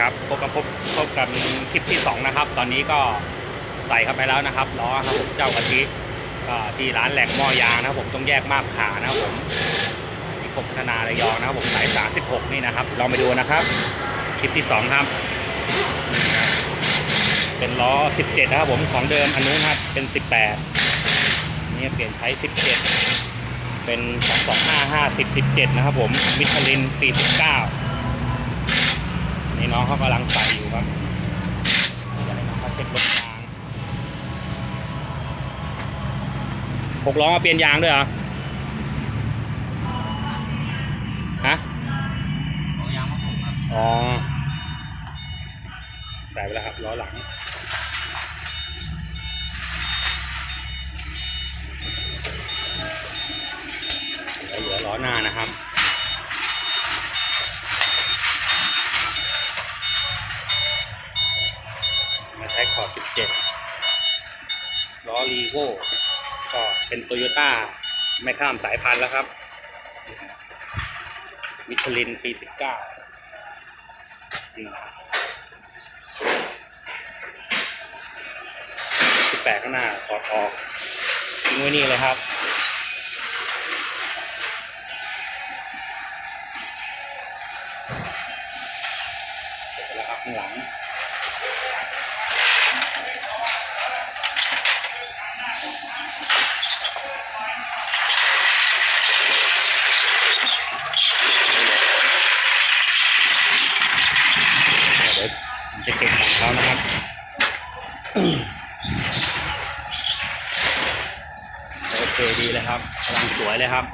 ครับพบกับพบพบกันคลิปที่สองนะครับ ตอนนี้ก็ใส่เข้าไปแล้วนะครับล้อครับผมเจ้ากะทิก็ที่ร้านแหลกหม้อยางนะครับผมต้องแยกมาบขานะครับผมที่ผมพัฒนาระยองนะครับผมสาย 36 นี่นะครับลองไปดูนะครับ คลิปที่สองครับนี่ครับ เป็นล้อ 17 นะครับผมของเดิมอนนู้นครับเป็น 18นี่เปลี่ยนใช้ 17 เป็น 225 50 17 นะครับผมมิชลิน 49 นี่น้องเขากำลังใส่อยู่ครับอยากให้น้องเขาเช็ครถยางหกล้อมาเปลี่ยนยางด้วยเหรอฮะของยางมาผมครับอ๋อใส่ไปแล้วครับล้อหลังแล้วเหลือล้อหน้านะครับ โวก็เป็นโตโยต้าไม่ข้ามสายพันธุ์แล้วครับ มิชลินปี 19อืม18ข้างหน้าถอดออกทิ้งไว้นี่เลยครับเสร็จแล้วครับข้างหลัง เดี๋ยวผม จะเก็บของเขานะครับโอเคดีเลยครับกำลังสวยเลยครับ